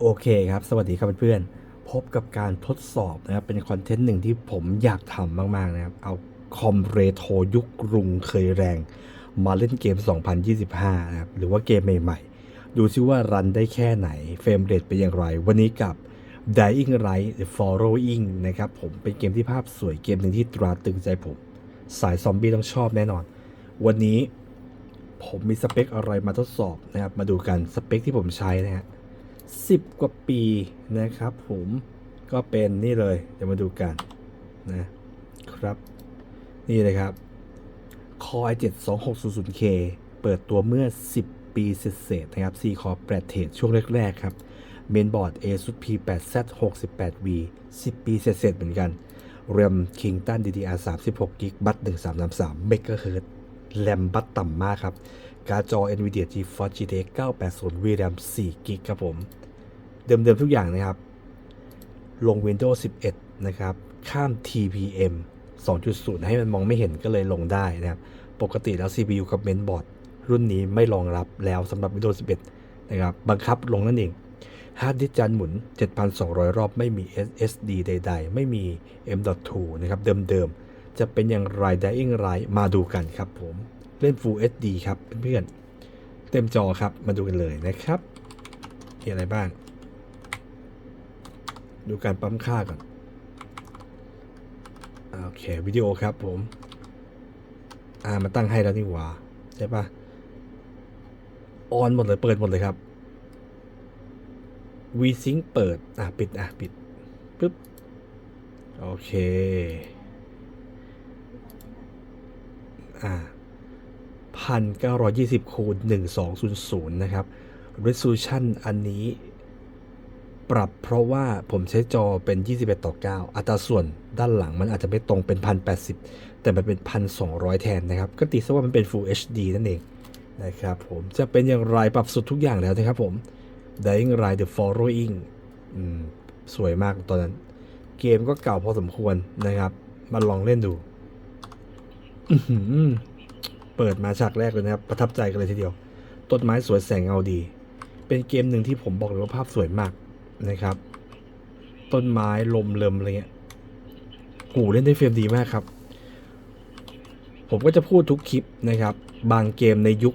โอเคครับ สวัสดีครับเพื่อนๆ พบกับการทดสอบนะครับ เป็นคอนเทนต์หนึ่งที่ผมอยากทำมาก ๆ นะครับ เอาคอมเรโทรยุครุงเคยแรง มาเล่นเกม 2025 นะครับ หรือว่าเกมใหม่ๆ ดูซิว่ารันได้แค่ไหน เฟรมเรทเป็นอย่างไร วันนี้กับ Dying Light The Following นะครับ ผมเป็นเกมที่ภาพสวยเกมหนึ่งที่ตราตึงใจผม สายซอมบี้ต้องชอบแน่นอน วันนี้ผมมีสเปคอะไรมาทดสอบนะครับ มาดูกันสเปคที่ผมใช้นะฮะ สิบกว่าปีนะครับผมก็เป็นนี่เลยเดี๋ยวมาดูกันนะครับ นี่เลยครับ Core i7 2600K เปิดตัวเมื่อ 10 ปีเศษนะครับ C Core 8เทรดช่วงแรก ๆ ครับ เมนบอร์ด ASUS P8Z 68V 10 ปีเศษเหมือนกัน RAM Kingston DDR 36 GB บัต1333 MHz แรมบัตต่ำมากครับ การ์ดจอ NVIDIA GeForce GTX 980 VRAM 4 g b ครับผม เดิมๆทุกอย่างนะครับ ลง Windows 11 นะครับ ข้าม TPM 2.0 ให้มันมองไม่เห็นก็เลยลงได้นะครับ ปกติแล้ว CPU กับ Mainboard รุ่นนี้ไม่รองรับแล้วสำหรับ Windows 11 นะครับ บังคับลงนั่นเองฮาร์ดดิสก์จานหมุน 7,200 รอบไม่มี SSD ใด ๆ ไม่มี M.2 นะครับ เดิมๆ จะเป็นอย่างไร Dying Light มาดูกันครับผม เล่น Full HD ครับเพื่อนๆ เต็มจอครับ มาดูกันเลยนะครับมีอะไรบ้าง ดูการปั๊มค่าก่อน โอเค วิดีโอครับผม อ่ามาตั้งให้แล้วนี่หว่า ใช่ปะออนหมดเลย เปิดหมดเลยครับ VSync เปิด อะ ปิด อะ ปิดปึ๊บ โอเค อ่าพันเก้าร้อยยี่สิบคูณหนึ่งสองศูนย์ศูนย์นะครับ resolution อันนี้ ปรับเพราะว่าผมใช้จอเป็น 21 ต่อ 9 อัตราส่วนด้านหลังมันอาจจะไม่ตรงเป็น 1080 แต่มันเป็น 1200 แทนนะครับ ก็ตีซะว่ามันเป็น Full HD นั่นเองนะครับผมจะเป็นอย่างไรปรับสุดทุกอย่างแล้วนะครับผม Dying Light The Following อืมสวยมากตอนนั้น เกมก็เก่าพอสมควรนะครับ มาลองเล่นดูเปิดมาฉากแรกเลยนะครับ ประทับใจกันเลยทีเดียว ต้นไม้สวยแสงเงาดี เป็นเกมหนึ่งที่ผมบอกเลยว่าภาพสวยมาก นะครับ ต้นไม้ลมเริมอะไรเงี้ยหูเล่นได้เฟรมดีมากครับ ผมก็จะพูดทุกคลิปนะครับ บางเกมในยุค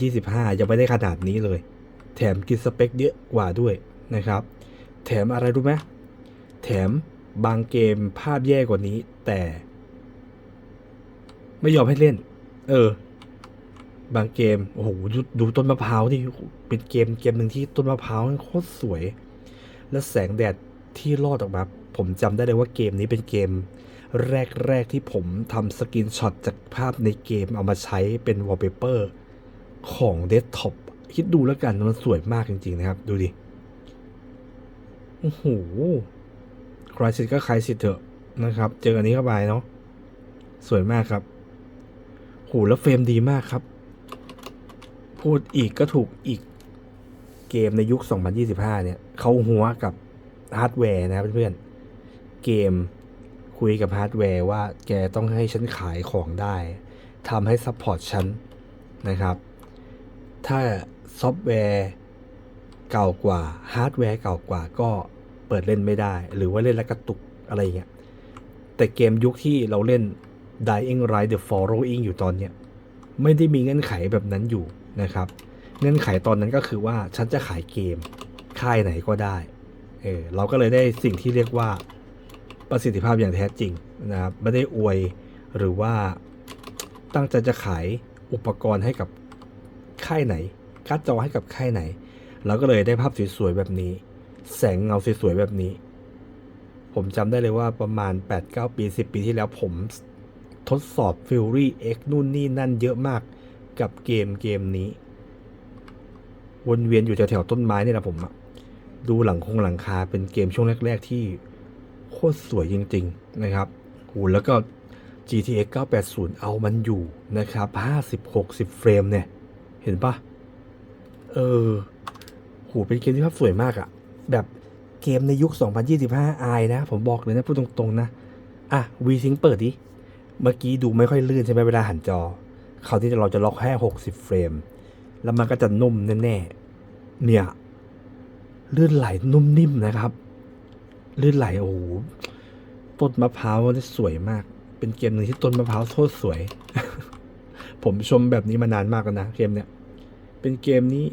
2025 ยังไม่ได้ขนาดนี้เลย แถมกินสเปคเยอะกว่าด้วยนะครับ แถมอะไรรู้ไหมแถมบางเกมภาพแย่กว่านี้ แต่ ไม่ยอมให้เล่น เออ บางเกม โอ้โห ดูต้นมะพร้าวนี่เป็นเกมเกมหนึ่งที่ต้นมะพร้าวโคตรสวย และแสงแดดที่รอดออกมา ผมจำได้เลยว่าเกมนี้เป็นเกม แรก ๆ ที่ผมทำสกินช็อตจากภาพในเกมเอามาใช้เป็นวอลเปเปอร์ของเดสก์ท็อปคิดดูแล้วกันมันสวยมากจริง ๆ นะครับ ดูดิ โอ้โหใครสิทธ์ก็ใครสิทธ์เถอะนะครับ เจออันนี้เข้าไปเนาะสวยมากครับโหแล้วเฟรมดีมากครับ พูดอีกก็ถูกอีก เกมในยุค 2025 เนี่ยเขาหัวกับฮาร์ดแวร์นะเพื่อนๆ เกมคุยกับฮาร์ดแวร์ว่าแกต้องให้ฉันขายของได้ทำให้ซัพพอร์ตฉันนะครับ ถ้าซอฟต์แวร์เก่ากว่าฮาร์ดแวร์เก่ากว่าก็เปิดเล่นไม่ได้ หรือว่าเล่นแล้วกระตุกอะไรเงี้ยแต่เกมยุคที่เราเล่น Dying Light The Following อยู่ตอนเนี้ยไม่ได้มีเงื่อนไขแบบนั้นอยู่นะครับ เงื่อนไขตอนนั้นก็คือว่าฉันจะขายเกมค่ายไหนก็ได้ เออเราก็เลยได้สิ่งที่เรียกว่าประสิทธิภาพอย่างแท้จริงนะครับไม่ได้อวยหรือว่าตั้งใจจะขายอุปกรณ์ให้กับค่ายไหนการ์ดจอให้กับค่ายไหน เราก็เลยได้ภาพสวยๆแบบนี้ แสงเงาสวยๆแบบนี้ ผมจำได้เลยว่าประมาณ 8-9 ปี 10 ปีที่แล้วผมทดสอบ Fury X นู่นนี่นั่นเยอะมากกับเกมเกมนี้ วนเวียนอยู่แถวๆต้นไม้นี่แหละผมอะดูหลังคงหลังคาเป็นเกมช่วงแรก ๆ ที่โคตรสวยจริง ๆ นะครับโหแล้วก็ GTX 980 เอามันอยู่นะครับ 50-60 เฟรมเนี่ย เห็นปะเออโหเป็นเกมที่ภาพสวยมากอะแบบเกมในยุค 2025อายนะ ผมบอกเลยนะพูดตรงๆนะ อะ VSync เปิดดิ เมื่อกี้ดูไม่ค่อยลื่นใช่ไหมเวลาหันจอคราที่เราจะล็อกแค่ 60 เฟรม แล้วมันก็จะนุ่มแน่ๆเนี่ยลื่นไหลนุ่มนิ่มนะครับ ลื่นไหลโอ้โหต้นมะพร้าวนี่สวยมาก เป็นเกมหนึ่งที่ต้นมะพร้าวโคตรสวย ผมชมแบบนี้มานานมากแล้วนะเกมเนี้ยเป็นเกมนี้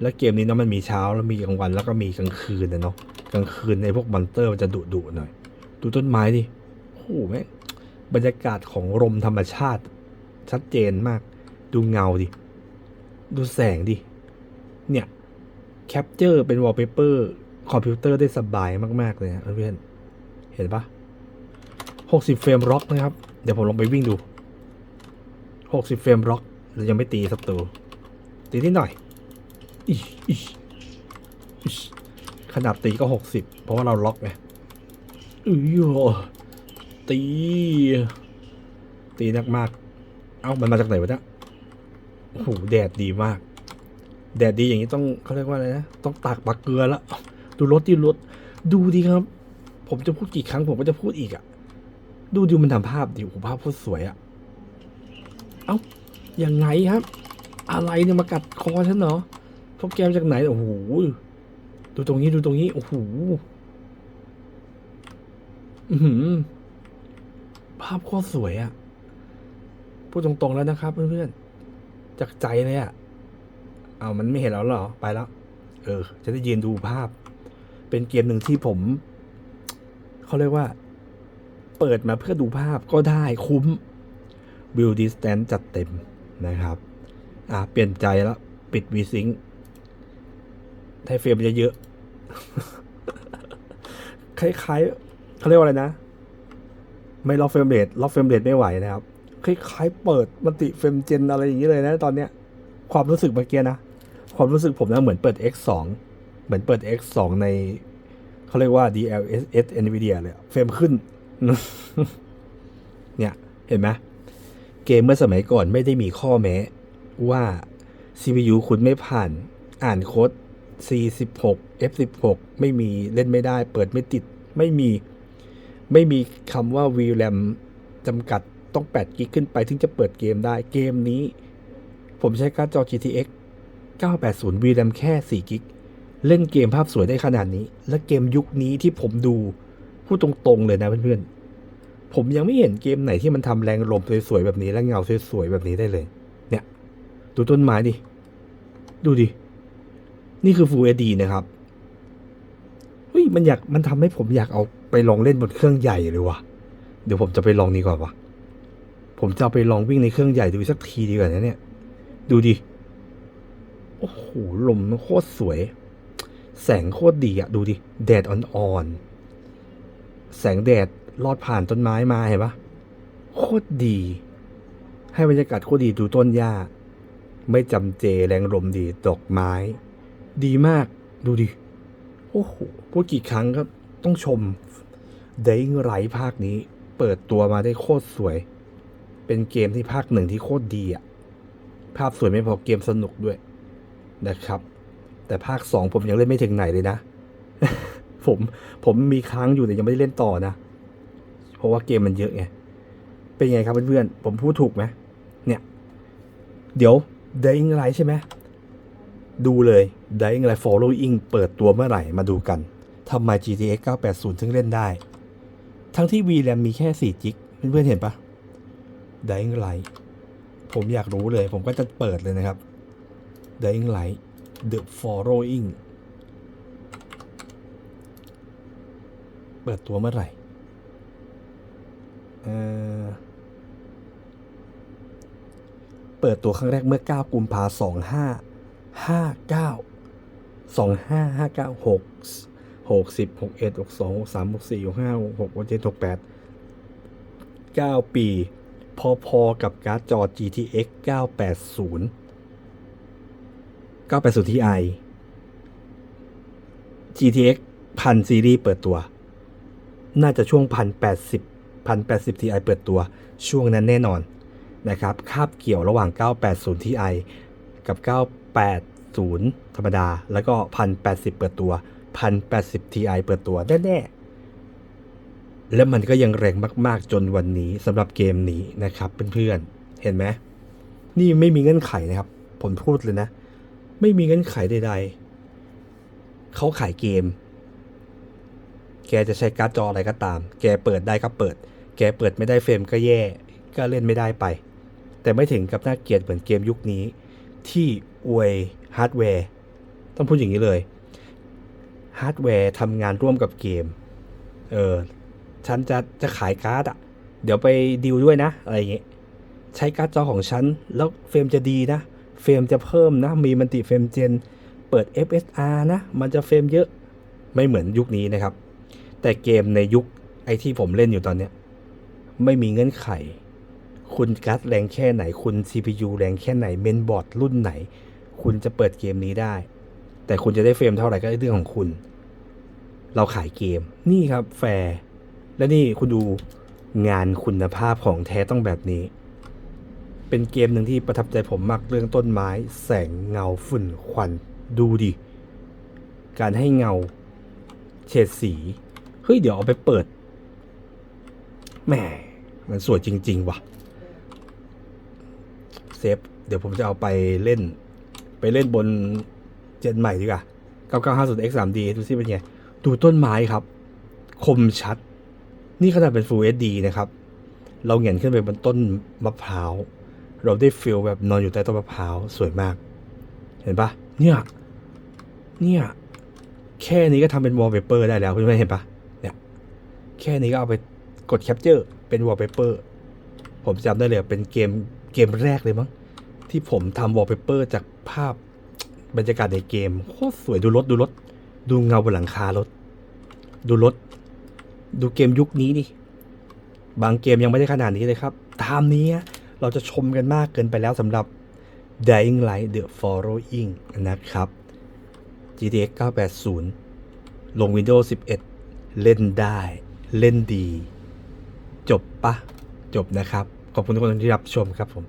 แล้วเกมนี้เนาะมันมีเช้าแล้วมีกลางวันแล้วก็มีกลางคืนนะเนาะกลางคืนในพวกมอนเตอร์มันจะดุดุหน่อย ดูต้นไม้ดิโอ้โหแม่บรรยากาศของลมธรรมชาติ ชัดเจนมาก ดูเงาดิ ดูแสงดิ เนี่ย แคปเจอร์เป็นวอลเปเปอร์คอมพิวเตอร์ได้สบายมาก ๆ เลยนะเพื่อน เห็นปะ60 เฟรมร็อกนะครับ เดี๋ยวผมลองไปวิ่งดู 60 เฟรมร็อกเรายังไม่ตีศัตรู ตีนิดหน่อยอิอิอิขนาดตีก็ 60 เพราะว่าเราล็อกไงอือตี ตีนักมาก เอ้า มันมาจากไหนวะเนี่ย โอ้โหแดดดีมาก แดดดีอย่างนี้ต้องเขาเรียกว่าอะไรนะต้องตากปากเกลือแล้วดูรถดิรถดูดีครับ ผมจะพูดกี่ครั้งผมก็จะพูดอีกอะ่ะ ดูดูมันทำภาพดิโอ้โหภาพโคตรสวยอะ่ะเอ้ายังไงครับ อะไรเนี่ยมากัดคอฉันเหรอพวกแกมาจากไหนโอ้โหดูตรงนี้ดูตรงนี้โอ้โหอือหือภาพโคตรสวยอะ่ะพูดตรงๆแล้วนะครับเพื่อนๆ จากใจเลยอะ่ะเอามันไม่เห็นแล้วหรอ ไปแล้ว เออ จะได้ยืนดูภาพ เป็นเกมหนึ่งที่ผม เขาเรียกว่า เปิดมาเพื่อดูภาพก็ได้คุ้มวิวดิสแตนจัดเต็มนะครับ อะเปลี่ยนใจแล้ว ปิดวีซิงให้เฟรมเยอะๆ คล้ายๆเขาเรียกว่าอะไรนะ ไม่ล็อกเฟรมเรทล็อกเฟรมเรทไม่ไหวนะครับ คล้ายๆเปิดมัติเฟมเจนอะไรอย่างนี้เลยนะตอนเนี้ยความรู้สึกเมื่อกี้นะ ความรู้สึกผมนะเหมือนเปิด X2 เหมือนเปิด X2 ในเขาเรียกว่า DLSS NVIDIA เลยเฟรมขึ้น เนี่ยเห็นไหมเกมเมื่อสมัยก่อนไม่ได้มีข้อแม้ว่า CPU คุณไม่ผ่านอ่านโค้ด C16 F16 ไม่มีเล่นไม่ได้ เปิดไม่ติดไม่มี ไม่มีคำว่า VRAM จำกัด ต้อง8กิกขึ้นไปถึงจะเปิดเกมได้เกมนี้ ผมใช้การ์ดจอ GTX 980 VRAM แค่4กิกเล่นเกมภาพสวยได้ขนาดนี้ และเกมยุคนี้ที่ผมดูพูดตรงๆเลยนะเพื่อนๆ ผมยังไม่เห็นเกมไหนที่มันทำแรงลมสวยๆแบบนี้และเงาสวยๆแบบนี้ได้เลย เนี่ย ดูต้นไม้ดิ ดูดิ นี่คือ Full HD นะครับเฮ้ยมันอยากมันทำให้ผมอยากเอาไปลองเล่นบนเครื่องใหญ่เลยว่ะเดี๋ยวผมจะไปลองนี่ก่อนว่ะ ผมจะเอาไปลองวิ่งในเครื่องใหญ่ดูสักทีดีกว่านะเนี่ย ดูดิ โอ้โห ลมโคตรสวย แสงโคตรดีอะดูดิ แดดอ่อนๆ แสงแดดลอดผ่านต้นไม้มาเห็นปะโคตรดี ให้บรรยากาศโคตรดีดูต้นหญ้า ไม่จำเจแรงลมดีดอกไม้ ดีมากดูดิ โอ้โห พูดกี่ครั้งก็ต้องชม เด้งไรภาคนี้ เปิดตัวมาได้โคตรสวย เป็นเกมที่ภาคหนึ่งที่โคตรดีอะภาพสวยไม่พอเกมสนุกด้วยนะครับ แต่ภาคสองผมยังเล่นไม่ถึงไหนเลยนะ ผมผมมีค้างอยู่แต่ยังไม่ได้เล่นต่อนะ เพราะว่าเกมมันเยอะไง เป็นไงครับเพื่อนๆ ผมพูดถูกไหมเนี่ย เดี๋ยว Dying Light ใช่ไหมดูเลย Dying Light Following เปิดตัวเมื่อไหร่มาดูกันทำไม GTX 980 ถึงเล่นได้ ทั้งที่ VRAM มีแค่4จิกเพื่อนๆเห็นปะ Dying Light ผมอยากรู้เลย ผมก็จะเปิดเลยนะครับ Dying Light The Following เปิดตัวเมื่อไหร่เอ่อเปิดตัวครั้งแรกเมื่อ 9 กุมภาสองห้าห้าเก้าสองห้าห้าเก้าหกหกสิบหกเอ็ดหกสองหกสามหกสี่หกห้าหกเจ็ดหกแปดเก้าปี พอๆกับการ์ดจอ GTX 980 980 Ti GTX พันซีรีส์เปิดตัว น่าจะช่วงพันแปดสิบพันแปดสิบ Ti เปิดตัว ช่วงนั้นแน่นอนนะครับ คาบเกี่ยวระหว่าง 980 Ti กับ 980 ธรรมดา แล้วก็ 1080 เปิดตัว 1080 Ti เปิดตัวแน่ๆ และมันก็ยังแรงมาก ๆ จนวันนี้สำหรับเกมนี้นะครับเพื่อนๆเห็นไหมนี่ไม่มีเงื่อนไขนะครับ ผมพูดเลยนะ ไม่มีเงื่อนไขใด ๆเขาขายเกม แกจะใช้การ์ดจออะไรก็ตาม แกเปิดได้ก็เปิด แกเปิดไม่ได้เฟรมก็แย่ ก็เล่นไม่ได้ไป แต่ไม่ถึงกับน่าเกลียดเหมือนเกมยุคนี้ ที่อวยฮาร์ดแวร์ต้องพูดอย่างนี้เลยฮาร์ดแวร์ทำงานร่วมกับเกม เออ ฉันจะจะขายการ์ดอะเดี๋ยวไปดีลด้วยนะ อะไรอย่างเงี้ยใช้การ์ดจอของฉัน แล้วเฟรมจะดีนะ เฟรมจะเพิ่มนะ มีมันติเฟรมเจน เปิด FSR นะ มันจะเฟรมเยอะ ไม่เหมือนยุคนี้นะครับ แต่เกมในยุคไอที่ผมเล่นอยู่ตอนเนี้ยไม่มีเงื่อนไข คุณการ์ดแรงแค่ไหน คุณ CPU แรงแค่ไหน เมนบอร์ดรุ่นไหน คุณจะเปิดเกมนี้ได้ แต่คุณจะได้เฟรมเท่าไหร่ก็เรื่องของคุณ เราขายเกม นี่ครับแฟร์ และนี่คุณดูงานคุณภาพของแท้ต้องแบบนี้ เป็นเกมหนึ่งที่ประทับใจผมมากเรื่องต้นไม้ แสงเงาฝุ่นควันดูดิ การให้เงา เฉดสี เฮ้ย เดี๋ยวเอาไปเปิดแหมมันสวยจริง ๆ ว่ะ เซฟ เดี๋ยวผมจะเอาไปเล่น ไปเล่นบนเจนใหม่ดีกว่า 9950 X 3D ดูสิเป็นไง ดูต้นไม้ครับ คมชัด นี่ขนาดเป็น Full HD นะครับ เราเหงียนขึ้นไปบนต้นมะพร้าว เราได้ฟีลแบบนอนอยู่ใต้ต้นมะพร้าวสวยมาก เห็นปะเนี่ย เนี่ย แค่นี้ก็ทำเป็นวอลเปเปอร์ได้แล้วคุณไม่เห็นปะเนี่ย แค่นี้ก็เอาไปกดแคปเจอร์เป็นวอลเปเปอร์ ผมจำได้เลยเป็นเกมเกมแรกเลยมั้งที่ผมทำวอลเปเปอร์จากภาพบรรยากาศในเกมโคตรสวยดูรถดูรถ ดูเงาบนหลังคารถ ดูรถ ดูเกมยุคนี้ดิบางเกมยังไม่ได้ขนาดนี้เลยครับ ตามนี้เราจะชมกันมากเกินไปแล้วสำหรับ Dying Light The Following นะครับ GTX 980 ลง Windows 11 เล่นได้ เล่นดี จบปะ จบนะครับ ขอบคุณทุกคนที่รับชมครับผม